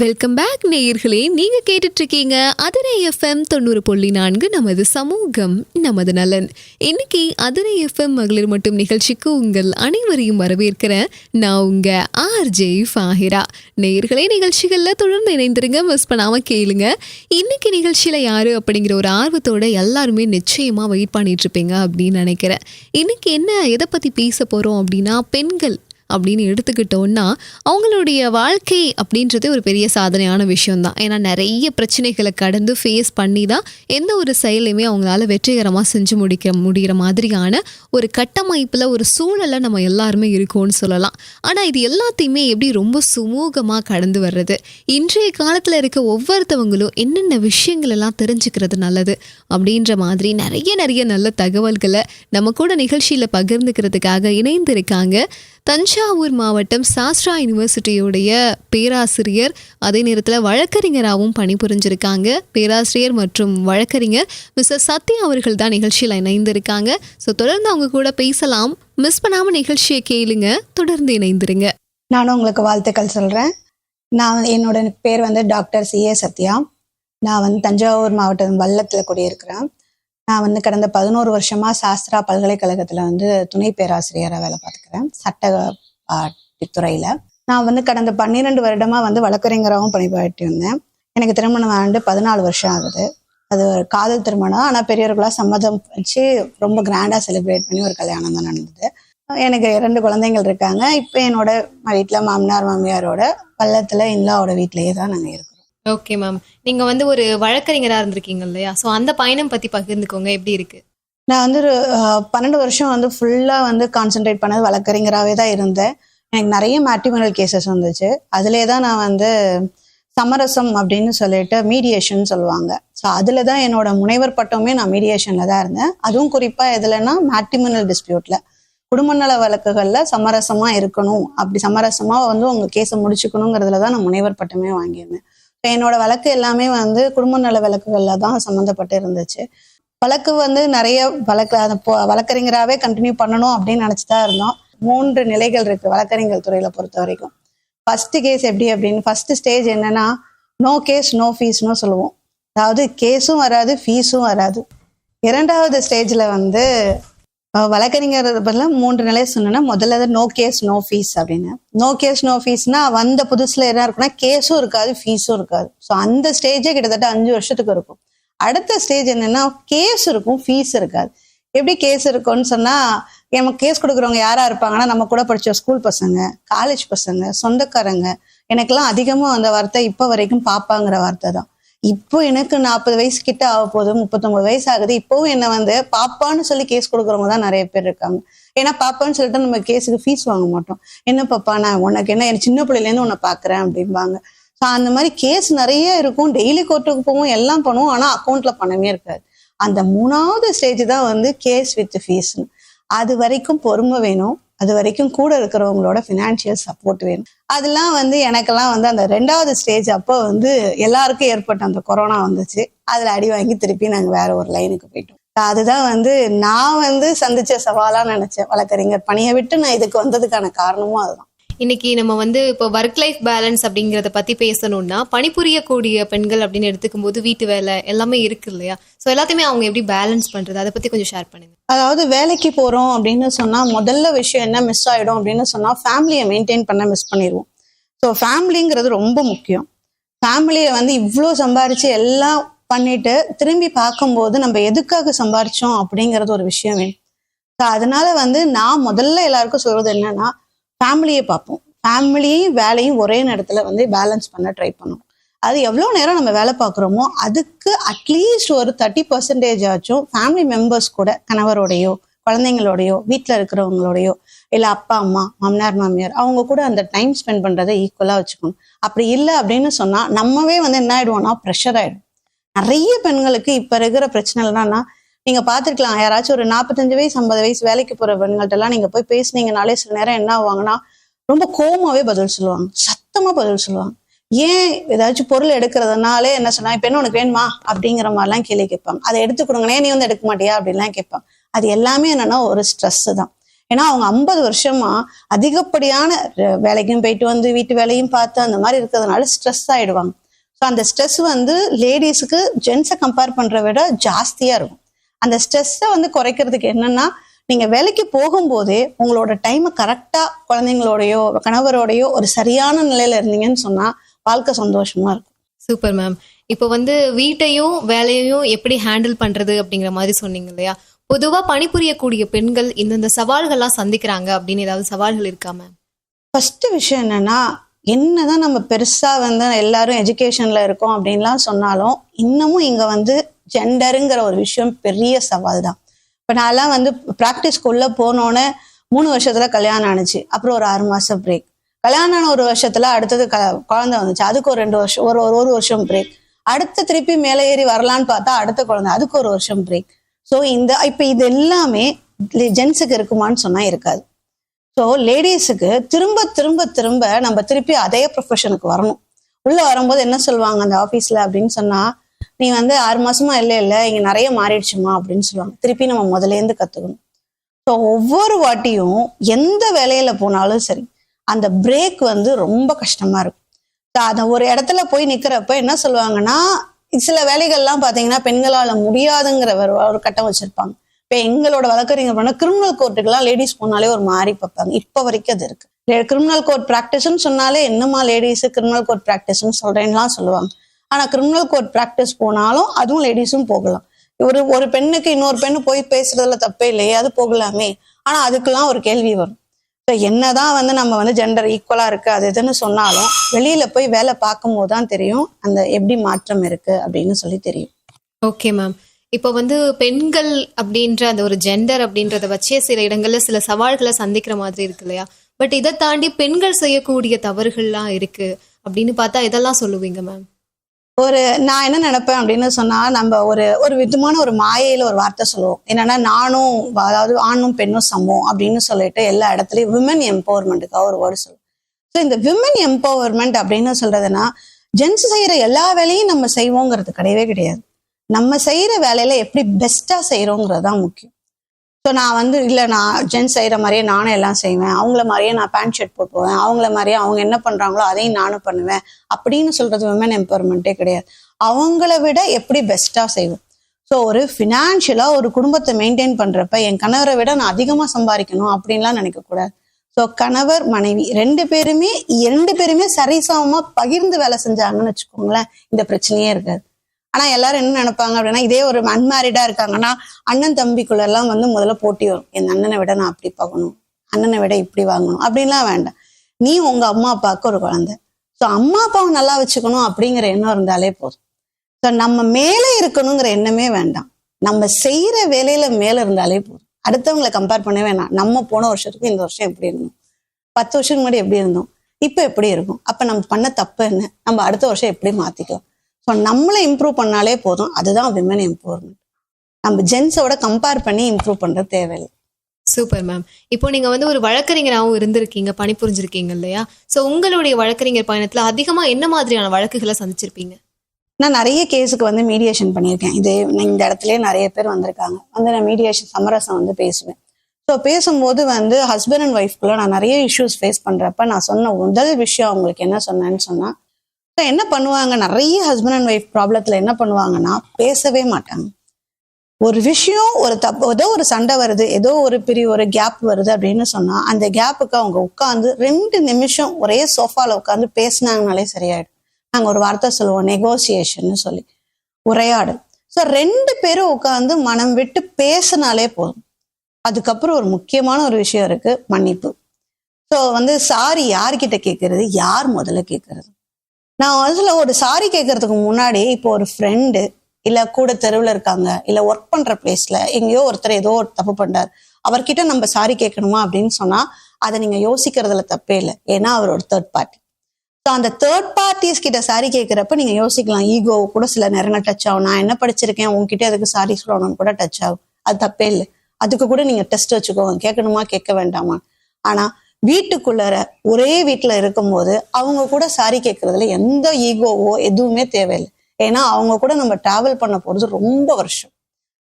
Welcome back நேயர்களே. நீங்க கேட்டுட்டு இருக்கீங்க அதிரை எஃப்எம் தொண்ணூறு புள்ளி நான்கு நமது சமூகம் நமது நலன். இன்னைக்கு அதிரை எஃப்எம் மகளிர் மட்டும் நிகழ்ச்சிக்கு உங்கள் அனைவரையும் வரவேற்கிறேன். நான் உங்க ஆர்ஜே ஃபாஹிரா. நேயர்களே நிகழ்ச்சிகளில் தொடர்ந்து இணைந்திருங்க மிஸ் பண்ணாம கேளுங்க. இன்னைக்கு நிகழ்ச்சியில யாரு அப்படிங்கிற ஒரு ஆர்வத்தோட எல்லாருமே நிச்சயமா வெயிட் பண்ணிட்டு இருப்பீங்க அப்படின்னு நினைக்கிறேன். இன்னைக்கு என்ன எதை பத்தி பேச போறோம் அப்படின்னா பெண்கள் அப்படின்னு எடுத்துக்கிட்டோன்னா அவங்களுடைய வாழ்க்கை அப்படின்றது ஒரு பெரிய சாதனையான விஷயம்தான். ஏன்னா நிறைய பிரச்சனைகளை கடந்து ஃபேஸ் பண்ணி தான் எந்த ஒரு செயலையுமே அவங்களால வெற்றிகரமாக செஞ்சு முடிக்க முடிகிற மாதிரியான ஒரு கட்டமைப்பில் ஒரு சூழலை நம்ம எல்லாருமே இருக்கோம்னு சொல்லலாம். ஆனால் இது எல்லாத்தையுமே எப்படி ரொம்ப சுமூகமாக கடந்து வர்றது? இன்றைய காலத்தில் இருக்க ஒவ்வொருத்தவங்களும் என்னென்ன விஷயங்கள் எல்லாம் தெரிஞ்சுக்கிறது நல்லது? அப்படின்ற மாதிரி நிறைய நிறைய நல்ல தகவல்களை நம்ம கூட நிகழ்ச்சியில் பகிர்ந்துக்கிறதுக்காக இணைந்திருக்காங்க. தஞ்சாவூர் மாவட்டம் சாஸ்ட்ரா யூனிவர்சிட்டியுடைய பேராசிரியர் அதே நேரத்தில் வழக்கறிஞராகவும் பணிபுரிஞ்சிருக்காங்க. பேராசிரியர் மற்றும் வழக்கறிஞர் மிஸ்டர் சத்யா அவர்கள் தான் நிகழ்ச்சியில் இணைந்திருக்காங்க. ஸோ தொடர்ந்து அவங்க கூட பேசலாம். மிஸ் பண்ணாமல் நிகழ்ச்சியை கேளுங்க. தொடர்ந்து இணைந்திருங்க. நானும் உங்களுக்கு வாழ்த்துக்கள் சொல்கிறேன் நான் என்னோட பேர் வந்து டாக்டர் சி ஏ சத்யா. நான் வந்து தஞ்சாவூர் மாவட்டம் வல்லத்தில் குடியிருக்கிறேன். நான் வந்து கடந்த பதினோரு வருஷமா சாஸ்திரா பல்கலைக்கழகத்தில் வந்து துணை பேராசிரியராக வேலை பார்த்துக்கிறேன். சட்ட துறையில நான் வந்து கடந்த பன்னிரெண்டு வருடமா வந்து வழக்கறிஞராகவும் பணிபுரிட்டு இருந்தேன். எனக்கு திருமணம் ஆண்டு பதினாலு வருஷம் ஆகுது. அது ஒரு காதல் திருமணம். ஆனால் பெரியவர்களாக சம்மதம் வச்சு ரொம்ப கிராண்டாக செலிப்ரேட் பண்ணி ஒரு கல்யாணம் தான் நடந்தது. எனக்கு இரண்டு குழந்தைங்கள் இருக்காங்க. இப்போ என்னோட வீட்டில் மாமனார் மாமியாரோட பள்ளத்தில் இல்லாவோட வீட்டிலேயே தான் நாங்கள் இருக்கோம். ஓகே மேம் நீங்க வந்து ஒரு வழக்கறிஞரா இருந்திருக்கீங்க இல்லையா? சோ அந்த பயணம் பத்தி பகிர்ந்துக்கோங்க. எப்படி இருக்கு? நான் வந்து ஒரு பன்னெண்டு வருஷம் வந்து ஃபுல்லாக வந்து கான்சென்ட்ரேட் பண்ணது வழக்கறிஞராகவே தான் இருந்தேன். எனக்கு நிறைய மேட்ரிமோனல் கேசஸ் வந்துச்சு. அதிலே தான் நான் வந்து சமரசம் அப்படின்னு சொல்லிட்டு மீடியேஷன் சொல்லுவாங்க. ஸோ அதில் தான் என்னோட முனைவர் பட்டமே நான் மீடியேஷனில் தான் இருந்தேன். அதுவும் குறிப்பாக எதுலன்னா மேட்ரிமோனல் டிஸ்பியூட்டில் குடும்ப நல வழக்குகளில் சமரசமாக இருக்கணும். அப்படி சமரசமாக வந்து உங்கள் கேஸை முடிச்சுக்கணுங்கிறதுல தான் நான் முனைவர் பட்டமே வாங்கியிருந்தேன். என்னோட வழக்கு எல்லாமே வந்து குடும்ப நல வழக்குகளில் தான் சம்மந்தப்பட்டு இருந்துச்சு. வழக்கு வந்து நிறைய வழக்கு அந்த வழக்கறிஞராகவே கண்டினியூ பண்ணணும் அப்படின்னு நினச்சி தான் இருந்தோம். மூன்று நிலைகள் இருக்கு வழக்கறிஞர் துறையில பொறுத்த வரைக்கும். ஃபர்ஸ்ட் கேஸ் எப்படி அப்படின்னு ஃபர்ஸ்ட் ஸ்டேஜ் என்னன்னா நோ கேஸ் நோ ஃபீஸ்னு சொல்லுவோம். அதாவது கேஸும் வராது ஃபீஸும் வராது. இரண்டாவது ஸ்டேஜில் வந்து வழக்கறிஞர் பதிலா மூன்று நிலையை சொன்னேன்னா முதல்ல நோ கேஸ் நோ ஃபீஸ் அப்படின்னு. நோ கேஸ் நோ ஃபீஸ்னா வந்த புதுசுல என்ன இருக்குன்னா கேஸும் இருக்காது ஃபீஸும் இருக்காது. ஸோ அந்த ஸ்டேஜே கிட்டத்தட்ட அஞ்சு வருஷத்துக்கு இருக்கும். அடுத்த ஸ்டேஜ் என்னன்னா கேஸ் இருக்கும் ஃபீஸ் இருக்காது. எப்படி கேஸ் இருக்கும்னு சொன்னா நமக்கு கேஸ் கொடுக்குறவங்க யாரா இருப்பாங்கன்னா நம்ம கூட படிச்ச ஸ்கூல் பசங்க காலேஜ் பசங்க சொந்தக்காரங்க எனக்கெல்லாம் அதிகமா அந்த வார்த்தை இப்போ வரைக்கும் பாப்பாங்கிற வார்த்தை தான். இப்போ எனக்கு நாற்பது வயசு கிட்ட ஆக போகுது முப்பத்தொன்பது வயசு ஆகுது. இப்போவும் என்ன வந்து பாப்பான்னு சொல்லி கேஸ் கொடுக்குறவங்க தான் நிறைய பேர் இருக்காங்க. ஏன்னா பாப்பான்னு சொல்லிட்டு நம்ம கேஸுக்கு ஃபீஸ் வாங்க மாட்டோம். என்ன பாப்பா நான் உனக்கு என்ன என் சின்ன பிள்ளையிலேருந்து உன்னை பார்க்குறேன் அப்படிம்பாங்க. ஸோ அந்த மாதிரி கேஸ் நிறைய இருக்கும். டெய்லி கோர்ட்டுக்கு போவோம் எல்லாம் பண்ணுவோம். ஆனால் அக்கௌண்ட்ல பணமே இருக்காது. அந்த மூணாவது ஸ்டேஜ் தான் வந்து கேஸ் வித் ஃபீஸ்னு அது வரைக்கும் பொறுமை வேணும். அது வரைக்கும் கூட இருக்கிறவங்களோட ஃபினான்ஷியல் சப்போர்ட் வேணும். அதெல்லாம் வந்து எனக்கெல்லாம் வந்து அந்த ரெண்டாவது ஸ்டேஜ் அப்போ வந்து எல்லாருக்கும் ஏற்பட்ட அந்த கொரோனா வந்துச்சு. அதில் அடி வாங்கி திருப்பி நாங்கள் வேற ஒரு லைனுக்கு போயிட்டோம். அதுதான் வந்து நான் வந்து சந்திச்ச சவாலாக நினைச்சேன். வழக்கறிஞர் பணியை விட்டு நான் இதுக்கு வந்ததுக்கான காரணமும் அதுதான். இன்னைக்கு நம்ம வந்து இப்போ ஒர்க் லைஃப் பேலன்ஸ் அப்படிங்கிறத பத்தி பேசணும்னா பணிபுரியக்கூடிய பெண்கள் அப்படின்னு எடுத்துக்கும் போது வீட்டு வேலை எல்லாமே இருக்கு இல்லையா? ஸோ எல்லாத்தையுமே அவங்க எப்படி பேலன்ஸ் பண்றது? அதை பத்தி கொஞ்சம் ஷேர் பண்ணுங்க. அதாவது வேலைக்கு போறோம் அப்படின்னு சொன்னா முதல்ல விஷயம் என்ன மிஸ் ஆயிடும் அப்படின்னு சொன்னா ஃபேமிலியை மெயின்டைன் பண்ண மிஸ் பண்ணிடுவோம். ஸோ ஃபேமிலிங்கிறது ரொம்ப முக்கியம். ஃபேமிலியை வந்து இவ்வளோ சம்பாரிச்சு எல்லாம் பண்ணிட்டு திரும்பி பார்க்கும்போது நம்ம எதுக்காக சம்பாரிச்சோம் அப்படிங்கிறது ஒரு விஷயம் வேணும். ஸோ அதனால வந்து நான் முதல்ல எல்லாருக்கும் சொல்றது என்னன்னா ஃபேமிலியை பார்ப்போம். ஃபேமிலியும் வேலையும் ஒரே நேரத்தில் வந்து பேலன்ஸ் பண்ண ட்ரை பண்ணணும் அது எவ்வளோ நேரம் நம்ம வேலை பார்க்குறோமோ அதுக்கு அட்லீஸ்ட் ஒரு தேர்ட்டி பர்சன்டேஜ் ஆச்சும் ஃபேமிலி மெம்பர்ஸ் கூட கணவரோடையோ குழந்தைங்களோடையோ வீட்டில் இருக்கிறவங்களோடையோ இல்லை அப்பா அம்மா மாமனார் மாமியார் அவங்க கூட அந்த டைம் ஸ்பெண்ட் பண்ணுறதை ஈக்குவலாக வச்சுக்கணும். அப்படி இல்லை அப்படின்னு சொன்னால் நம்மவே வந்து என்ன ஆயிடுவோம்னா ப்ரெஷர் ஆகிடும் நிறைய பெண்களுக்கு இப்போ இருக்கிற பிரச்சனை என்னன்னா நீங்க பாத்துருக்கலாம் யாராச்சும் ஒரு நாற்பத்தஞ்சு வயசு ஐம்பது வயசு வேலைக்கு போற பெண்கள்ட்ட எல்லாம் நீங்கள் போய் பேசுனீங்கனாலே சில நேரம் என்ன ஆவாங்கன்னா ரொம்ப கோமாவே பதில் சொல்லுவாங்க. சத்தமாக பதில் சொல்லுவாங்க. ஏன் ஏதாச்சும் பொருள் எடுக்கிறதுனாலே என்ன சொன்னா இப்ப என்ன உனக்கு வேணுமா? அப்படிங்கிற மாதிரிலாம் கேள்வி கேட்பாங்க. அதை எடுத்து கொடுங்களே நீ வந்து எடுக்க மாட்டியா? அப்படின்லாம் கேட்பாங்க. அது எல்லாமே என்னன்னா ஒரு ஸ்ட்ரெஸ் தான். ஏன்னா அவங்க ஐம்பது வருஷமா அதிகப்படியான வேலைக்கும் போயிட்டு வந்து வீட்டு வேலையும் பார்த்து அந்த மாதிரி இருக்கிறதுனால ஸ்ட்ரெஸ் ஆயிடுவாங்க. ஸோ அந்த ஸ்ட்ரெஸ் வந்து லேடிஸுக்கு ஜென்ஸை கம்பேர் பண்ற விட ஜாஸ்தியா இருக்கும். அந்த ஸ்ட்ரெஸ்ஸை வந்து குறைக்கிறதுக்கு என்னன்னா நீங்க வேலைக்கு போகும்போதே உங்களோட டைமை கரெக்டா குழந்தைங்களோடயோ கணவரோடயோ ஒரு சரியான நிலையில இருந்தீங்கன்னு சொன்னா வாழ்க்கை சந்தோஷமா இருக்கும். சூப்பர் மேம் இப்போ வந்து வீட்டையும் வேலையையும் எப்படி ஹேண்டில் பண்றது அப்படிங்கிற மாதிரி சொன்னீங்க இல்லையா? பொதுவா பணிபுரியக்கூடிய பெண்கள் இந்தந்த சவால்கள்லாம் சந்திக்கிறாங்க அப்படின்னு ஏதாவது சவால்கள் இருக்கா மேம் ஃபர்ஸ்ட் விஷயம் என்னன்னா என்னதான் நம்ம பெருசா வந்து எல்லாரும் எஜுகேஷன்ல இருக்கோம் அப்படின்லாம் சொன்னாலும் இன்னமும் இங்க வந்து ஜெண்டருங்கிற ஒரு விஷயம் பெரிய சவால் தான் இப்போ நான்லாம் வந்து ப்ராக்டிஸ்க்குள்ள போனோன்னே மூணு வருஷத்துல கல்யாணம் ஆனுச்சு. அப்புறம் ஒரு ஆறு மாசம் பிரேக் கல்யாணம் ஆன ஒரு வருஷத்துல அடுத்தது க குழந்தை வந்துச்சு. அதுக்கு ஒரு ரெண்டு வருஷம் ஒரு ஒரு ஒரு வருஷம் பிரேக் அடுத்து திருப்பி மேலே ஏறி வரலான்னு பார்த்தா அடுத்த குழந்தை அதுக்கு ஒரு வருஷம் பிரேக் ஸோ இந்த இப்போ இது எல்லாமே ஜென்ஸுக்கு இருக்குமான்னு சொன்னா இருக்காது. ஸோ லேடிஸுக்கு திரும்ப திரும்ப திரும்ப நம்ம திருப்பி அதே ப்ரொஃபஷனுக்கு வரணும். உள்ள வரும்போது என்ன சொல்லுவாங்க அந்த ஆஃபீஸ்ல அப்படின்னு சொன்னா நீ வந்து ஆறு மாசமா இல்லை இல்லை இங்க நிறைய மாறிடுச்சுமா அப்படின்னு சொல்லுவாங்க. திருப்பி நம்ம முதல்ல இருந்து கத்துக்கணும். ஸோ ஒவ்வொரு வாட்டியும் எந்த வேலையில போனாலும் சரி அந்த பிரேக் வந்து ரொம்ப கஷ்டமா இருக்கும். So, அத ஒரு இடத்துல போய் நிக்கிறப்ப என்ன சொல்லுவாங்கன்னா சில வேலைகள்லாம் பாத்தீங்கன்னா பெண்களால முடியாதுங்கிற ஒரு கட்டம் வச்சிருப்பாங்க. இப்ப எங்களோட வழக்கறிஞர் பண்ண கிரிமினல் கோர்ட்டுக்கெல்லாம் லேடிஸ் போனாலே ஒரு மாறி பார்ப்பாங்க. இப்ப வரைக்கும் அது இருக்கு. கிரிமினல் கோர்ட் ப்ராக்டிஸ்னு சொன்னாலே என்னமா லேடிஸ் கிரிமினல் கோர்ட் ப்ராக்டிஸ்னு சொல்றேன்லாம் சொல்லுவாங்க. ஆனா கிரிமினல் கோர்ட் ப்ராக்டிஸ் போனாலும் அதுவும் லேடிஸும் போகலாம். ஒரு ஒரு பெண்ணுக்கு இன்னொரு பெண்ணு போய் பேசுறதுல தப்பே இல்லையே அது போகலாமே. ஆனா அதுக்கெல்லாம் ஒரு கேள்வி வரும். ஸோ என்னதான் வந்து நம்ம வந்து ஜெண்டர் ஈக்குவலா இருக்கு அது இதுன்னு சொன்னாலும் வெளியில போய் வேலை பார்க்கும்போது தான் தெரியும் அந்த எப்படி மாற்றம் இருக்கு அப்படின்னு சொல்லி தெரியும். ஓகே மேம் இப்போ வந்து பெண்கள் அப்படின்ற அந்த ஒரு ஜெண்டர் அப்படின்றத வச்சே சில இடங்கள்ல சில சவால்களை சந்திக்கிற மாதிரி இருக்கு இல்லையா? பட் இதை தாண்டி பெண்கள் செய்யக்கூடிய தவறுகள்லாம் இருக்கு அப்படின்னு பார்த்தா இதெல்லாம் சொல்லுவீங்க மேம் ஒரு நான் என்ன நினைப்பேன் அப்படின்னு சொன்னா நம்ம ஒரு ஒரு விதமான ஒரு மாயையில ஒரு வார்த்தை சொல்லுவோம். என்னன்னா நானும் அதாவது ஆணும் பெண்ணும் சமம் அப்படின்னு சொல்லிட்டு எல்லா இடத்துலயும் விமன் எம்பவர்மெண்ட்டுக்காக ஒரு வேர்டு சொல்லுவோம். ஸோ இந்த விமன் எம்பவர்மெண்ட் அப்படின்னு சொல்றதுன்னா ஜென்ஸ் செய்யற எல்லா வேலையும் நம்ம செய்வோங்கிறது கிடையவே கிடையாது. நம்ம செய்யற வேலையில எப்படி பெஸ்டா செய்யறோங்கிறது தான் முக்கியம். ஸோ நான் வந்து இல்லை நான் ஜென்ஸ் செய்யற மாதிரியே நானும் எல்லாம் செய்வேன். அவங்கள மாதிரியே நான் பேண்ட் ஷர்ட் போட்டுவேன் அவங்கள மாதிரியே அவங்க என்ன பண்றாங்களோ அதையும் நானும் பண்ணுவேன். அப்படின்னு சொல்கிறது விமன் எம்பவர்மெண்ட்டே கிடையாது. அவங்கள விட எப்படி பெஸ்ட்டாக செய்வோம்? ஸோ ஒரு ஃபினான்ஷியலா ஒரு குடும்பத்தை மெயின்டைன் பண்றப்ப என் கணவரை விட நான் அதிகமா சம்பாதிக்கணும் அப்படின்லாம் நினைக்கக்கூடாது. ஸோ கணவர் மனைவி ரெண்டு பேருமே ரெண்டு பேருமே சரிசமமா பகிர்ந்து வேலை செஞ்சாங்கன்னு வச்சுக்கோங்களேன் இந்த பிரச்சனையே இருக்காது. ஆனா எல்லாரும் என்ன நினைப்பாங்க அப்படின்னா இதே ஒரு அன்மேரிடா இருக்காங்கன்னா அண்ணன் தம்பிக்குள்ள எல்லாம் வந்து முதல்ல போட்டி வரும். என் அண்ணனை விட நான் அப்படி பார்க்கணும். அண்ணனை விட இப்படி வாங்கணும். அப்படின்லாம் வேண்டாம். நீ உங்க அம்மா அப்பாவுக்கு ஒரு குழந்தை. ஸோ அம்மா அப்பாவை நல்லா வச்சுக்கணும் அப்படிங்கிற எண்ணம் இருந்தாலே போதும். ஸோ நம்ம மேலே இருக்கணுங்கிற எண்ணமே வேண்டாம். நம்ம செய்யற வேலையில மேல இருந்தாலே போதும். அடுத்தவங்களை கம்பேர் பண்ண வேணாம். நம்ம போன வருஷத்துக்கு இந்த வருஷம் எப்படி இருந்தோம்? பத்து வருஷத்துக்கு முன்னாடி எப்படி இருந்தோம்? இப்போ எப்படி இருக்கும்? அப்ப நம்ம பண்ண தப்பு என்ன? நம்ம அடுத்த வருஷம் எப்படி மாத்திக்கலாம்? ஸோ நம்மளை இம்ப்ரூவ் பண்ணாலே போதும். அதுதான் விமன் எம்பவர்மெண்ட் நம்ம ஜென்ஸோட கம்பேர் பண்ணி இம்ப்ரூவ் பண்றது தேவையில்லை. சூப்பர் மேம் இப்போ நீங்க வந்து ஒரு வழக்கறிஞராகவும் இருந்திருக்கீங்க பணிபுரிஞ்சிருக்கீங்க இல்லையா? சோ உங்களுடைய வழக்கறிஞர் பயணத்துல அதிகமா என்ன மாதிரியான வழக்குகளை சந்திச்சிருப்பீங்க? நான் நிறைய கேஸுக்கு வந்து மீடியேஷன் பண்ணியிருக்கேன். இது இந்த இடத்துலயே நிறைய பேர் வந்திருக்காங்க. வந்து நான் மீடியேஷன் சமரசம் வந்து பேசுவேன். ஸோ பேசும்போது வந்து ஹஸ்பண்ட் அண்ட் ஒய்ஃப்குள்ள நான் நிறைய இஷ்யூஸ் ஃபேஸ் பண்றப்ப நான் சொன்ன முதல் விஷயம் அவங்களுக்கு என்ன சொன்னேன்னு சொன்னா ஸோ என்ன பண்ணுவாங்க? நிறைய ஹஸ்பண்ட் அண்ட் ஒய்ஃப் ப்ராப்ளத்தில் என்ன பண்ணுவாங்கன்னா பேசவே மாட்டாங்க. ஒரு விஷயம் ஒரு தப்பு ஏதோ ஒரு சண்டை வருது ஏதோ ஒரு பெரிய ஒரு கேப் வருது அப்படின்னு சொன்னால் அந்த கேப்புக்கு அவங்க உட்காந்து ரெண்டு நிமிஷம் ஒரே சோஃபாவில் உட்காந்து பேசினாங்கனாலே சரியாயிடும். நாங்கள் ஒரு வார்த்தை சொல்லுவோம் நெகோசியேஷன் சொல்லி. உரையாடல். ஸோ ரெண்டு பேரும் உட்காந்து மனம் விட்டு பேசினாலே போதும். அதுக்கப்புறம் ஒரு முக்கியமான ஒரு விஷயம் இருக்கு மன்னிப்பு. ஸோ வந்து சாரி யார்கிட்ட கேட்கறது யார் முதல்ல கேட்கறது நான் அதில் ஒரு சாரி கேட்கறதுக்கு முன்னாடி இப்போ ஒரு ஃப்ரெண்டு இல்லை கூட தெருவில் இருக்காங்க இல்லை ஒர்க் பண்ணுற பிளேஸ்ல எங்கேயோ ஒருத்தர் ஏதோ ஒரு தப்பு பண்ணுறார் அவர்கிட்ட நம்ம சாரி கேட்கணுமா அப்படின்னு சொன்னால் அதை நீங்கள் யோசிக்கிறதுல தப்பே இல்லை. ஏன்னா அவர் ஒரு தேர்ட் பார்ட்டி ஸோ அந்த தேர்ட் பார்ட்டிஸ் கிட்ட சாரி கேட்குறப்ப நீங்கள் யோசிக்கலாம் ஈகோ கூட சில நேரங்கள் டச் ஆகும். நான் என்ன படிச்சிருக்கேன் உங்ககிட்ட அதுக்கு சாரி சொல்லணும்னு கூட டச் ஆகும். அது தப்பே இல்லை. அதுக்கு கூட நீங்கள் டெஸ்ட் வச்சுக்கோங்க. கேட்கணுமா கேட்க வேண்டாமா? ஆனா வீட்டுக்குள்ளார ஒரே வீட்டுல இருக்கும்போது அவங்க கூட சாரி கேட்கறதுல எந்த ஈகோவோ எதுவுமே தேவையில்லை. ஏன்னா அவங்க கூட நம்ம டிராவல் பண்ண போறது ரொம்ப வருஷம்.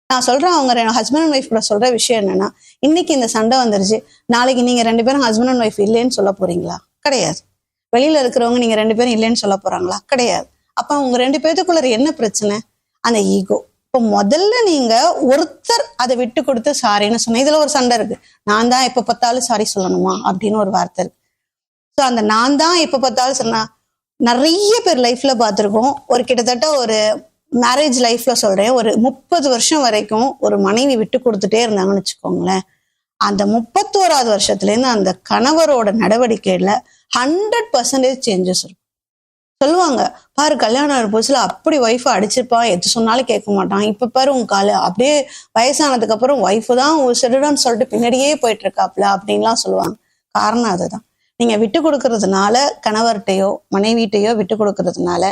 நான் சொல்றேன் அவங்க ஹஸ்பண்ட் அண்ட் ஒய்ஃப் கூட சொல்ற விஷயம் என்னன்னா இன்னைக்கு இந்த சண்டை வந்துருச்சு. நாளைக்கு நீங்க ரெண்டு பேரும் ஹஸ்பண்ட் அண்ட் ஒய்ஃப் இல்லைன்னு சொல்ல போறீங்களா? கிடையாது. வெளியில இருக்கிறவங்க நீங்க ரெண்டு பேரும் இல்லைன்னு சொல்ல போறாங்களா? கிடையாது. அப்ப உங்க ரெண்டு பேத்துக்குள்ள என்ன பிரச்சனை? அந்த ஈகோ இப்போ முதல்ல நீங்க ஒருத்தர் அதை விட்டு கொடுத்து சாரின்னு சொன்ன இதுல ஒரு சண்டை இருக்கு. நான் தான் எப்ப பார்த்தாலும் சாரி சொல்லணுமா? அப்படின்னு ஒரு வார்த்தை இருக்கு. ஸோ அந்த நான் தான் எப்ப பார்த்தாலும் சொன்னா நிறைய பேர் லைஃப்ல பார்த்துருக்கோம். ஒரு கிட்டத்தட்ட ஒரு மேரேஜ் லைஃப்ல சொல்றேன். ஒரு முப்பது வருஷம் வரைக்கும் ஒரு மனைவி விட்டு கொடுத்துட்டே இருந்தாங்கன்னு வச்சுக்கோங்களேன். அந்த முப்பத்தோராவது வருஷத்துலேருந்து அந்த கணவரோட நடவடிக்கையில ஹண்ட்ரட் பர்சன்டேஜ் சேஞ்சஸ் இருக்கும் சொல்லுவாங்க பாரு கல்யாணம் ஆகிற புதுசுல அப்படி ஒய்ஃபை அடிச்சிருப்பான் எது சொன்னாலும் கேட்க மாட்டான். இப்ப பாரு உன் காலு. அப்படியே வயசானதுக்கு அப்புறம் ஒய்ஃபு தான் செடுடான்னு சொல்லிட்டு பின்னாடியே போயிட்டு இருக்காப்ல அப்படின்லாம் சொல்லுவாங்க. காரணம் அதுதான். நீங்க விட்டு கொடுக்கறதுனால கணவர்கிட்டயோ மனைவிட்டையோ விட்டு கொடுக்கறதுனால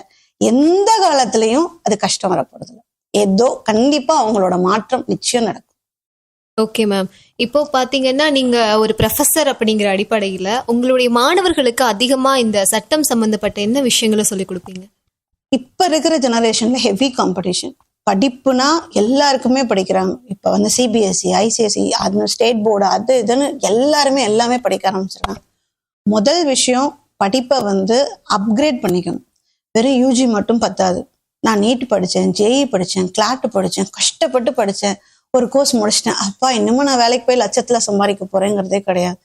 எந்த காலத்திலையும் அது கஷ்டம் வரப்போறது ஏதோ கண்டிப்பா அவங்களோட மாற்றம் நிச்சயம் நடக்கும். ஓகே மேம் இப்போ பாத்தீங்கன்னா நீங்க ஒரு ப்ரொஃபஸர் அப்படிங்கிற அடிப்படையில உங்களுடைய மாணவர்களுக்கு அதிகமா இந்த சட்டம் சம்பந்தப்பட்ட என்ன விஷயங்களை சொல்லி கொடுப்பீங்க? இப்ப இருக்கிற ஜெனரேஷன்ல ஹெவி காம்படிஷன் படிப்புனா எல்லாருக்குமே படிக்கிறாங்க. இப்ப வந்து சிபிஎஸ்சி ஐசிஎஸ்சி அது ஸ்டேட் போர்டு அது இதுன்னு எல்லாருமே எல்லாமே படிக்க ஆரம்பிச்சிருக்காங்க. முதல் விஷயம் படிப்பை வந்து அப்கிரேட் பண்ணிக்கணும். வெறும் யூஜி மட்டும் பத்தாது. நான் நீட் படித்தேன் ஜேஇ படித்தேன் கிளாட் படித்தேன் கஷ்டப்பட்டு படித்தேன் ஒரு கோர்ஸ் முடிச்சிட்டேன். அப்பா இன்னமும் நான் வேலைக்கு போய் லட்சத்தில் சம்பாதிக்க போறேங்கிறதே கிடையாது.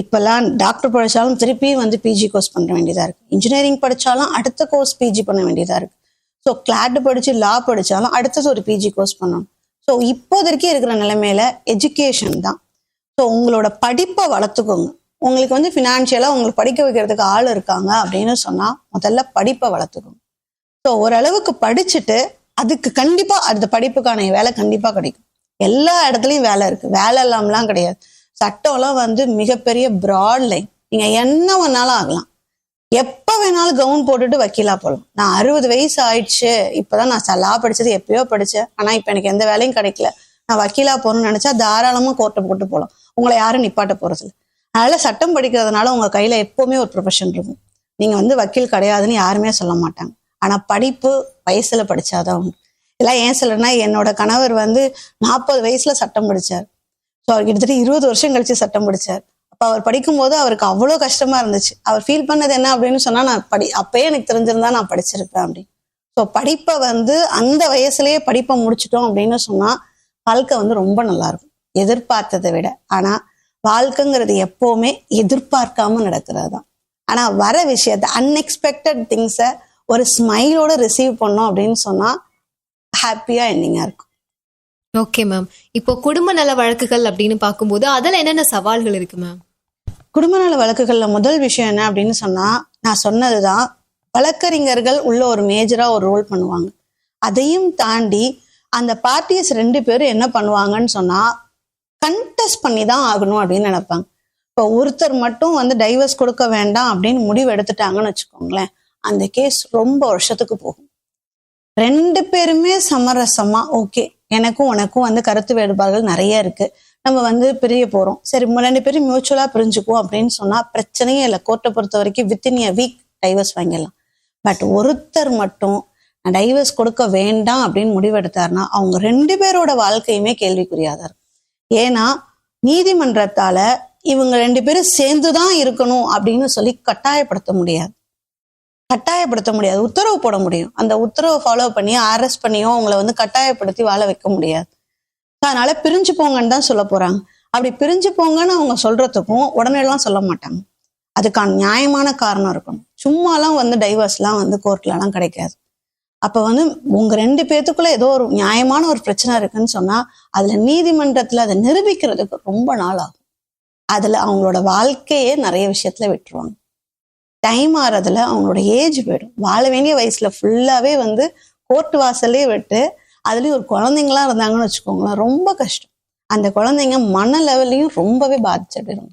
இப்போல்லாம் டாக்டர் படித்தாலும் திருப்பி வந்து பிஜி கோர்ஸ் பண்ண வேண்டியதாக இருக்குது இன்ஜினியரிங் படித்தாலும் அடுத்த கோர்ஸ் பிஜி பண்ண வேண்டியதாக இருக்குது ஸோ கிளாட் படித்து லா படித்தாலும் அடுத்தது ஒரு பிஜி கோர்ஸ் பண்ணணும். ஸோ இப்போதைக்கு இருக்கிற நிலைமையில எஜுகேஷன் தான். ஸோ உங்களோட படிப்பை வளர்த்துக்கோங்க. உங்களுக்கு வந்து ஃபினான்ஷியலாக உங்களுக்கு படிக்க வைக்கிறதுக்கு ஆள் இருக்காங்க அப்படின்னு சொன்னால் முதல்ல படிப்பை வளர்த்துக்கோங்க. ஸோ ஓரளவுக்கு படிச்சுட்டு அதுக்கு கண்டிப்பாக அந்த படிப்புக்கான வேலை கண்டிப்பாக கிடைக்கும். எல்லா இடத்துலயும் வேலை இருக்கு. வேலை இல்லாமலாம் கிடையாது. சட்டம்லாம் வந்து மிகப்பெரிய ப்ராட் லைன் நீங்க என்ன வேணாலும் ஆகலாம். எப்ப வேணாலும் கவுன் போட்டுட்டு வக்கீலா போகலாம் நான் அறுபது வயசு ஆயிடுச்சு. இப்பதான் நான் சலா படிச்சது எப்பயோ படிச்சேன். ஆனா இப்ப எனக்கு எந்த வேலையும் கிடைக்கல. நான் வக்கீலா போகணும்னு நினைச்சா தாராளமா கோர்ட்டை போட்டு போகலாம் உங்களை யாரும் நிப்பாட்ட போறது அதனால சட்டம் படிக்கிறதுனால உங்க கையில எப்பவுமே ஒரு ப்ரொஃபஷன் இருக்கும். நீங்க வந்து வக்கீல் கிடையாதுன்னு யாருமே சொல்ல மாட்டாங்க. ஆனா படிப்பு வயசுல படிச்சாதான் உண்டு. இதெல்லாம் ஏன் சொல்லுன்னா என்னோட கணவர் வந்து நாற்பது வயசுல சட்டம் படிச்சார். ஸோ அவர் கிட்டத்தட்ட இருபது வருஷம் கழிச்சு சட்டம் படிச்சார். அப்போ அவர் படிக்கும்போது அவருக்கு அவ்வளோ கஷ்டமா இருந்துச்சு. அவர் ஃபீல் பண்ணது என்ன அப்படின்னு சொன்னா நான் படி அப்பயே எனக்கு தெரிஞ்சிருந்தா நான் படிச்சிருப்பேன் அப்படின்னு. ஸோ படிப்பை வந்து அந்த வயசுலயே படிப்பை முடிச்சிட்டோம் அப்படின்னு சொன்னா வாழ்க்கை வந்து ரொம்ப நல்லா இருக்கும் எதிர்பார்த்ததை விட. ஆனா வாழ்க்கைங்கிறது எப்பவுமே எதிர்பார்க்காம நடக்கிறது தான். ஆனா வர விஷயத்த அன்எக்ஸ்பெக்டட் திங்ஸை ஒரு ஸ்மைலோட ரிசீவ் பண்ணோம் அப்படின்னு சொன்னா ஹாப்பியா எண்டிங்கா இருக்கும். ஓகே மேம் இப்போ குடும்ப நல வழக்குகள் அப்படின்னு பார்க்கும்போது அதுல என்னென்ன சவால்கள் இருக்கு மேம் குடும்ப நல வழக்குகள்ல முதல் விஷயம் என்ன அப்படின்னு சொன்னா நான் சொன்னதுதான் வழக்கறிஞர்கள் உள்ள ஒரு மேஜரா ஒரு ரோல் பண்ணுவாங்க. அதையும் தாண்டி அந்த பார்ட்டிஸ் ரெண்டு பேரும் என்ன பண்ணுவாங்கன்னு சொன்னா கண்டெஸ்ட் பண்ணி தான் ஆகணும் அப்படின்னு நினைப்பாங்க. இப்போ ஒருத்தர் மட்டும் வந்து டைவர்ஸ் கொடுக்க வேண்டாம் அப்படின்னு முடிவு எடுத்துட்டாங்கன்னு வச்சுக்கோங்களேன் அந்த கேஸ் ரொம்ப வருஷத்துக்கு போகும். ரெண்டு பேருமே சமரசமா ஓகே. எனக்கும் உனக்கும் வந்து கருத்து வேறுபாடுகள் நிறைய இருக்கு. நம்ம வந்து பிரிய போறோம். சரி ரெண்டு பேரும் மியூச்சுவலா பிரிஞ்சுக்குவோம் அப்படின்னு சொன்னா பிரச்சனையே இல்லை. கோர்ட்டை பொறுத்த வரைக்கும் வித்தின் எ வீக் டைவர்ஸ் வாங்கிடலாம். பட் ஒருத்தர் மட்டும் டைவர்ஸ் கொடுக்க வேண்டாம் அப்படின்னு முடிவெடுத்தாருன்னா அவங்க ரெண்டு பேரோட வாழ்க்கையுமே கேள்விக்குரியாதார் ஏன்னா நீதிமன்றத்தால இவங்க ரெண்டு பேரும் சேர்ந்துதான் இருக்கணும் அப்படின்னு சொல்லி கட்டாயப்படுத்த முடியாது. கட்டாயப்படுத்த முடியாது. உத்தரவு போட முடியும். அந்த உத்தரவை ஃபாலோ பண்ணி அரெஸ்ட் பண்ணியோ அவங்கள வந்து கட்டாயப்படுத்தி வாழ வைக்க முடியாது. அதனால பிரிஞ்சு போங்கன்னு தான் சொல்ல போறாங்க. அப்படி பிரிஞ்சு போங்கன்னு அவங்க சொல்றதுக்கும் உடனே எல்லாம் சொல்ல மாட்டாங்க. அதுக்கான நியாயமான காரணம் இருக்கணும். சும்மாலாம் வந்து டைவர்ஸ்லாம் வந்து கோர்ட்லலாம் கிடைக்காது. அப்போ வந்து உங்க ரெண்டு பேத்துக்குள்ள ஏதோ ஒரு நியாயமான ஒரு பிரச்சனை இருக்குன்னு சொன்னா அதுல நீதிமன்றத்துல அதை நிரூபிக்கிறதுக்கு ரொம்ப நாள் ஆகும். அதுல அவங்களோட வாழ்க்கையே நிறைய விஷயத்துல விட்டுருவாங்க. டைம் ஆறதுல அவங்களோட ஏஜ் போயிடும். வாழ வேண்டிய வயசுல ஃபுல்லாவே வந்து கோர்ட் வாசலே விட்டு அதுலயும் ஒரு குழந்தைங்களா இருந்தாங்கன்னு வச்சுக்கோங்களேன் ரொம்ப கஷ்டம். அந்த குழந்தைங்க மன லெவல்லையும் ரொம்பவே பாதிச்சிடும்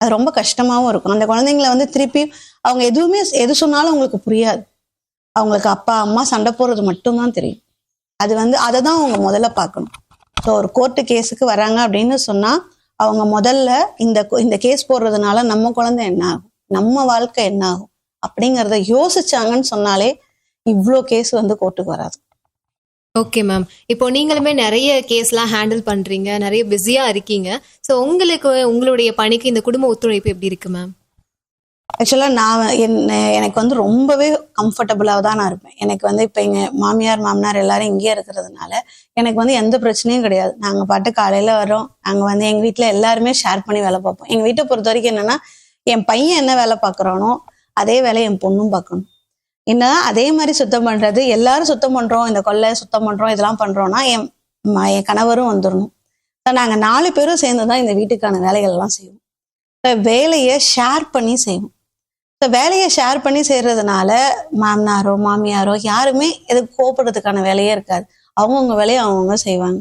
அது ரொம்ப கஷ்டமாவும் இருக்கும் அந்த குழந்தைங்கள வந்து திருப்பி அவங்க எதுவுமே எது சொன்னாலும் அவங்களுக்கு புரியாது. அவங்களுக்கு அப்பா அம்மா சண்டை போடுறது மட்டும்தான் தெரியும். அது வந்து அதை தான் அவங்க முதல்ல பார்க்கணும். ஸோ ஒரு கோர்ட்டு கேஸுக்கு வராங்க அப்படின்னு சொன்னால் அவங்க முதல்ல இந்த இந்த கேஸ் போடுறதுனால நம்ம குழந்தை என்ன ஆகும்? நம்ம வாழ்க்கை என்ன ஆகும் அப்படிங்கிறத யோசிச்சாங்கன்னு சொன்னாலே இவ்வளோ கேஸ் வந்து கோர்ட்டுக்கு வராது. ஓகே மேம் இப்போ நீங்களுமே நிறைய கேஸ்லாம் ஹேண்டில் பண்றீங்க நிறைய பிஸியா இருக்கீங்க. ஸோ உங்களுக்கு உங்களுடைய பணிக்கு இந்த குடும்ப ஒத்துழைப்பு எப்படி இருக்கு மேம் ஆக்சுவலாக நான் என்ன எனக்கு வந்து ரொம்பவே கம்ஃபர்டபுளாக தான் நான் இருப்பேன். எனக்கு வந்து இப்போ எங்கள் மாமியார் மாமனார் எல்லாரும் இங்கேயே இருக்கிறதுனால எனக்கு வந்து எந்த பிரச்சனையும் கிடையாது. நாங்கள் பாட்டு காலையில் வரோம் நாங்கள் வந்து எங்கள் வீட்டில் எல்லாருமே ஷேர் பண்ணி வேலை பார்ப்போம். எங்கள் வீட்டை பொறுத்த வரைக்கும் என்னென்னா என் பையன் என்ன வேலை பார்க்குறானோ அதே வேலையை என் பொண்ணும் பார்க்கணும். என்ன அதே மாதிரி சுத்தம் பண்ணுறது எல்லாரும் சுத்தம் பண்ணுறோம் இந்த கொல்லை சுத்தம் பண்ணுறோம் இதெல்லாம் பண்ணுறோன்னா என் என் கணவரும் வந்துடணும் நாங்கள் நாலு பேரும் சேர்ந்து தான் இந்த வீட்டுக்கான வேலைகள்லாம் செய்வோம். வேலையை ஷேர் பண்ணி செய்வோம். ஸோ வேலையை ஷேர் பண்ணி செய்யறதுனால மாமனாரோ மாமியாரோ யாருமே எதுக்கு கோபப்படுறதுக்கான வேலையே இருக்காது. அவங்கவுங்க வேலையை அவங்கவுங்க செய்வாங்க.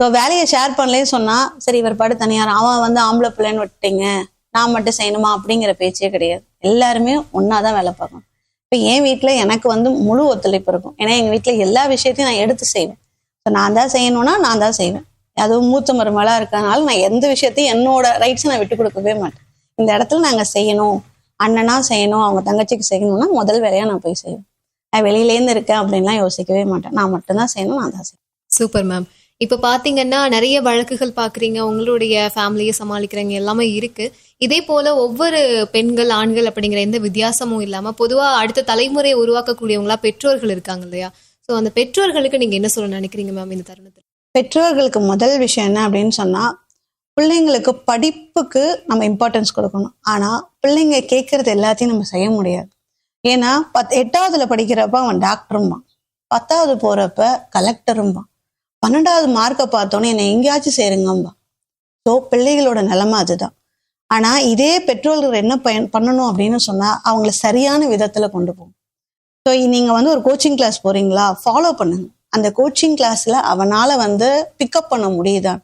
ஸோ வேலையை ஷேர் பண்ணலேன்னு சொன்னால் சரி இவர் பாடு தனியார் அவன் வந்து ஆம்பளை பிள்ளைன்னு விட்டீங்க நான் மட்டும் செய்யணுமா அப்படிங்கிற பேச்சே கிடையாது. எல்லாருமே ஒன்னாதான் வேலை பார்க்கணும். இப்போ என் வீட்டில் எனக்கு வந்து முழு ஒத்துழைப்பு இருக்கும். ஏன்னா எங்கள் வீட்டில் எல்லா விஷயத்தையும் நான் எடுத்து செய்வேன். ஸோ நான் தான் செய்யணும்னா நான் தான் செய்வேன். அதுவும் மூத்த மருமலாக இருக்கிறதுனால நான் எந்த விஷயத்தையும் என்னோட ரைட்ஸை நான் விட்டு கொடுக்கவே மாட்டேன். இந்த இடத்துல நாங்கள் செய்யணும். அண்ணனா செய்யணும். அவங்க தங்கச்சிக்கு செய்யணும்னா முதல் வேலையா நான் போய் செய்வேன். நான் வெளியிலேருந்து இருக்கேன் அப்படின்லாம் யோசிக்கவே மாட்டேன். நான் மட்டும்தான் செய்யணும் நான் தான் செய்வேன். Super ma'am. இப்போ பாத்தீங்கன்னா நிறைய வழக்குகள் பாக்குறீங்க உங்களுடைய ஃபேமிலியை சமாளிக்கிறீங்க எல்லாமே இருக்கு. இதே போல ஒவ்வொரு பெண்கள் ஆண்கள் அப்படிங்கிற எந்த வித்தியாசமும் இல்லாம பொதுவா அடுத்த தலைமுறையை உருவாக்கக்கூடியவங்களா பெற்றோர்கள் இருக்காங்க இல்லையா? ஸோ அந்த பெற்றோர்களுக்கு நீங்க என்ன சொல்ல நினைக்கிறீங்க மேம் இந்த தருணத்தில்? பெற்றோர்களுக்கு முதல் விஷயம் என்ன அப்படின்னு சொன்னா பிள்ளைங்களுக்கு படிப்புக்கு நம்ம இம்பார்ட்டன்ஸ் கொடுக்கணும். ஆனா பிள்ளைங்க கேட்கறது எல்லாத்தையும் நம்ம செய்ய முடியாது. ஏன்னா பத் எட்டாவதுல படிக்கிறப்ப அவன் டாக்டரும்பான் பத்தாவது போறப்ப கலெக்டரும்பான் பன்னெண்டாவது மார்க்கை பார்த்தோன்னே என்னை எங்கேயாச்சும் சேருங்கம்பா. ஸோ பிள்ளைகளோட நிலைமை அதுதான். ஆனால் இதே பெற்றோர்கள் என்ன பயன் பண்ணணும் அப்படின்னு சொன்னால் அவங்கள சரியான விதத்தில் கொண்டு போகும். ஸோ நீங்கள் வந்து ஒரு கோச்சிங் கிளாஸ் போகிறீங்களா ஃபாலோ பண்ணுங்க. அந்த கோச்சிங் கிளாஸில் அவனால் வந்து பிக்கப் பண்ண முடியுதா?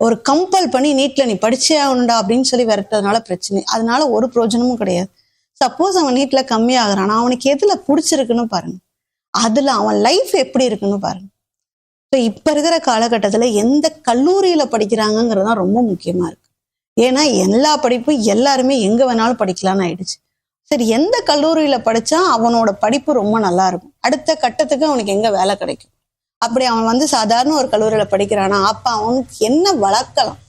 ஒரு கம்பல் பண்ணி நீட்ல நீ படிச்சே ஆகணும்டா அப்படின்னு சொல்லி விரட்டுறதுனால பிரச்சனை. அதனால ஒரு பிரயோஜனமும் கிடையாது. சப்போஸ் அவன் நீட்ல கம்மி ஆகுறானா அவனுக்கு எதுல பிடிச்சிருக்குன்னு பாருங்க. அதுல அவன் லைஃப் எப்படி இருக்குன்னு பாருங்க. ஸோ இப்போ இருக்கிற காலகட்டத்தில் எந்த கல்லூரியில் படிக்கிறாங்கங்கிறது தான் ரொம்ப முக்கியமாக இருக்கு. ஏன்னா எல்லா படிப்பும் எல்லாருமே எங்கே வேணாலும் படிக்கலான்னு ஆயிடுச்சு. சரி எந்த கல்லூரியில் படித்தா அவனோட படிப்பு ரொம்ப நல்லா இருக்கும்? அடுத்த கட்டத்துக்கு அவனுக்கு எங்கே வேலை கிடைக்கும்? அப்படி அவன் வந்து சாதாரண ஒரு கல்லூரியில படிக்கிறானா? அப்போ அவனுக்கு என்ன வளர்க்கலாம்?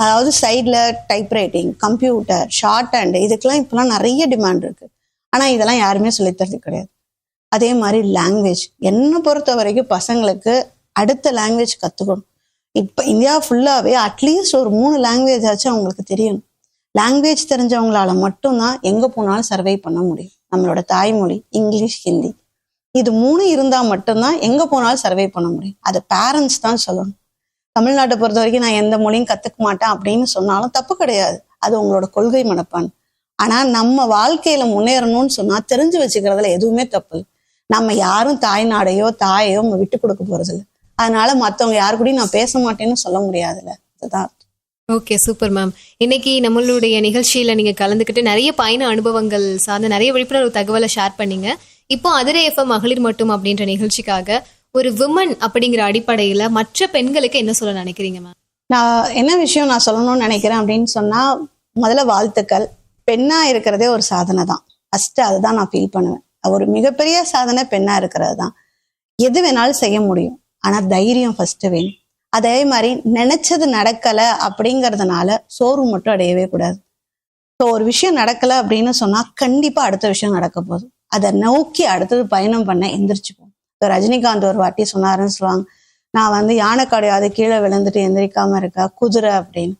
அதாவது சைடில் டைப்ரைட்டிங் கம்ப்யூட்டர் ஷார்ட் ஹேண்ட் இதுக்கெல்லாம் இப்போலாம் நிறைய டிமாண்ட் இருக்குது ஆனால் இதெல்லாம் யாருமே சொல்லித்தரது கிடையாது. அதே மாதிரி லாங்குவேஜ். என்னை பொறுத்த வரைக்கும் பசங்களுக்கு அடுத்த லாங்குவேஜ் கத்துக்கணும். இப்ப இந்தியா ஃபுல்லாவே அட்லீஸ்ட் ஒரு மூணு லாங்குவேஜ் ஆச்சும் அவங்களுக்கு தெரியணும். லாங்குவேஜ் தெரிஞ்சவங்களால மட்டும்தான் எங்க போனாலும் சர்வை பண்ண முடியும். நம்மளோட தாய்மொழி இங்கிலீஷ் ஹிந்தி இது மூணு இருந்தா மட்டும்தான் எங்க போனாலும் சர்வை பண்ண முடியும். அது பேரண்ட்ஸ் தான் சொல்லணும். தமிழ்நாட்டை பொறுத்த வரைக்கும் நான் எந்த மொழியும் கத்துக்க மாட்டேன் அப்படின்னு சொன்னாலும் தப்பு கிடையாது. அது உங்களோட கொள்கை மனப்பான் ஆனா நம்ம வாழ்க்கையில முன்னேறணும்னு சொன்னா தெரிஞ்சு வச்சுக்கிறதுல எதுவுமே தப்பு இல்லை. நம்ம யாரும் தாய்நாடையோ தாயையோ நம்ம விட்டு கொடுக்க போறது அதனால மத்தவங்க யாரு கூடயும் நான் பேச மாட்டேன்னு சொல்ல முடியாதுல்ல. அதுதான் ஓகே சூப்பர் மேம் இன்னைக்கு நம்மளுடைய நிகழ்ச்சியில நீங்க கலந்துக்கிட்டு நிறைய பயண அனுபவங்கள் சார்ந்த நிறைய விழிப்புணர்வு தகவலை ஷேர் பண்ணீங்க. இப்போ அதிரை எஃப்எம் மகளிர் மட்டும் அப்படின்ற நிகழ்ச்சிக்காக ஒரு விமன் அப்படிங்கிற அடிப்படையில மற்ற பெண்களுக்கு என்ன சொல்ல நினைக்கிறீங்க மேம் நான் என்ன விஷயம் நான் சொல்லணும்னு நினைக்கிறேன் அப்படின்னு சொன்னா முதல்ல வாழ்த்துக்கள். பெண்ணா இருக்கிறதே ஒரு சாதனை தான். ஃபர்ஸ்ட் அதுதான் நான் ஃபீல் பண்ணுவேன். ஒரு மிகப்பெரிய சாதனை பெண்ணா இருக்கிறது தான். எது வேணாலும் செய்ய முடியும். ஆனா தைரியம் ஃபர்ஸ்ட் வேணும். அதே மாதிரி நினைச்சது நடக்கல அப்படிங்கறதுனால சோர்வு மட்டும் அடையவே கூடாது. ஸோ ஒரு விஷயம் நடக்கல அப்படின்னு சொன்னா கண்டிப்பா அடுத்த விஷயம் நடக்க போகுது. அதை நோக்கி அடுத்தது பயணம் பண்ண எந்திரிச்சுப்போம். இப்போ ரஜினிகாந்த் ஒரு வாட்டி சொன்னாருன்னு சொல்லுவாங்க. நான் வந்து யானைக்காடையாவது கீழே விழுந்துட்டு எந்திரிக்காம இருக்கா? குதிரை அப்படின்னு.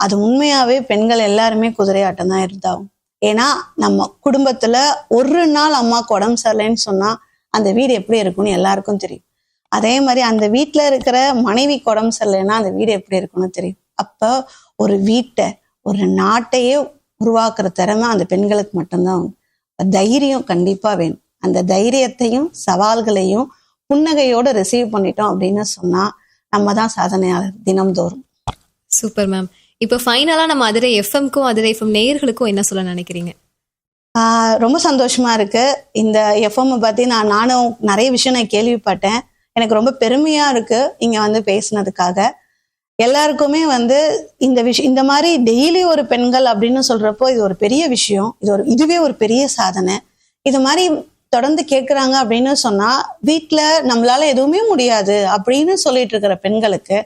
அது உண்மையாவே பெண்கள் எல்லாருமே குதிரையாட்டம் தான் இருந்தாகும் ஏன்னா நம்ம குடும்பத்துல ஒரு நாள் அம்மாவுக்கு உடம்பு சரியில்லைன்னு சொன்னா அந்த வீடு எப்படி இருக்கும்னு எல்லாருக்கும் தெரியும். அதே மாதிரி அந்த வீட்ல இருக்கிற மனைவிக்கு உடம்பு சரியில்லைன்னா அந்த வீடு எப்படி இருக்கும்னு தெரியும். அப்ப ஒரு வீட்டை ஒரு நாட்டையே உருவாக்குற திறமை அந்த பெண்களுக்கு மட்டும்தான் உண்டு. தைரியம் கண்டிப்பா வேணும். அந்த தைரியத்தையும் சவால்களையும் புன்னகையோட ரிசீவ் பண்ணிட்டோம் அப்படின்னு சொன்னா நம்ம தான் சாதனையாளர் தினம்தோறும். சூப்பர் மேம் இப்போ ஃபைனலா நம்ம அதிரை எஃப்எம்க்கும் அதிரை எஃப்எம் நேயர்களுக்கும் என்ன சொல்ல நினைக்கிறீங்க? ரொம்ப சந்தோஷமா இருக்கு. இந்த எஃப்எம் பத்தி நான் நானும் நிறைய விஷயம் நான் கேள்விப்பட்டேன். எனக்கு ரொம்ப பெருமையா இருக்கு இங்க வந்து பேசினதுக்காக. எல்லாருக்குமே வந்து இந்த விஷயம் இந்த மாதிரி டெய்லி ஒரு பெண்கள் அப்படின்னு சொல்றப்போ இது ஒரு பெரிய விஷயம். இது ஒரு இதுவே ஒரு பெரிய சாதனை. இது மாதிரி தொடர்ந்து கேட்குறாங்க அப்படின்னு சொன்னா வீட்டில் நம்மளால எதுவுமே முடியாது அப்படின்னு சொல்லிட்டு இருக்கிற பெண்களுக்கு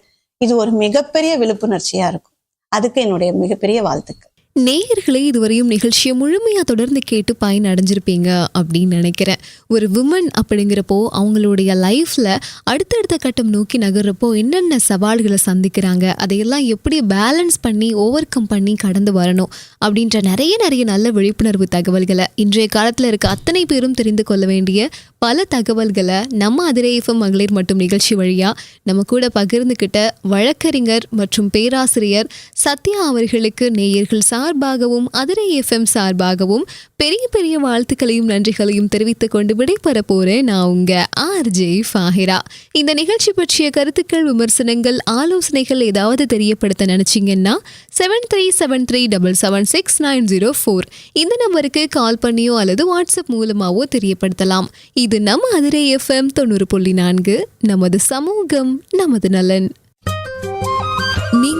இது ஒரு மிகப்பெரிய விழிப்புணர்ச்சியா இருக்கும். அதுக்கு என்னுடைய மிகப்பெரிய வாழ்த்துக்கள். நேயர்களே இதுவரையும் நிகழ்ச்சியை முழுமையாக தொடர்ந்து கேட்டு பயன் அடைஞ்சிருப்பீங்க அப்படின்னு நினைக்கிறேன். ஒரு விமன் அப்படிங்கிறப்போ அவங்களுடைய லைஃப்பில் அடுத்தடுத்த கட்டம் நோக்கி நகர்றப்போ என்னென்ன சவால்களை சந்திக்கிறாங்க அதையெல்லாம் எப்படி பேலன்ஸ் பண்ணி ஓவர் கம் பண்ணி கடந்து வரணும் அப்படின்ற நிறைய நிறைய நல்ல விழிப்புணர்வு தகவல்களை இன்றைய காலத்தில் இருக்க அத்தனை பேரும் தெரிந்து கொள்ள வேண்டிய பல தகவல்களை நம்ம அதிரே மகளிர் மட்டும் நிகழ்ச்சி வழியாக நம்ம கூட பகிர்ந்துக்கிட்ட வழக்கறிஞர் மற்றும் பேராசிரியர் சத்யா அவர்களுக்கு நேயர்கள் சார் சார்பாகவும் அதிரை எஃப்எம் சார்பாகவும் பெரிய பெரிய வாழ்த்துக்களையும் நன்றிகளையும் தெரிவித்துக் கொண்டு விடைபெற போறேன் நான் உங்க ஆர்ஜே ஃபாஹிரா. இந்த நிகழ்ச்சி பற்றிய கருத்துக்கள் விமர்சனங்கள் ஆலோசனைகள் ஏதாவது தெரியப்படுத்த நினைச்சீங்கன்னா seven three seven three double seven six nine zero four இந்த நம்பருக்கு கால் பண்ணியோ அல்லது வாட்ஸ்அப் மூலமாவோ தெரியப்படுத்தலாம். இது நம்ம அதிரை எஃப்எம் தொண்ணூறு புள்ளி நான்கு நமது சமூகம் நமது நலன்.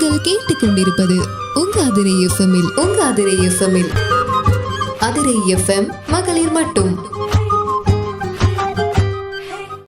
நீங்கள் கேட்டுக்கொண்டிருப்பது உங்க அதிரை எஃப்எம்மில் உங்க அதிரை எஃப்எம்மில் அதிரை எஃப்எம் மகளிர் மட்டும்.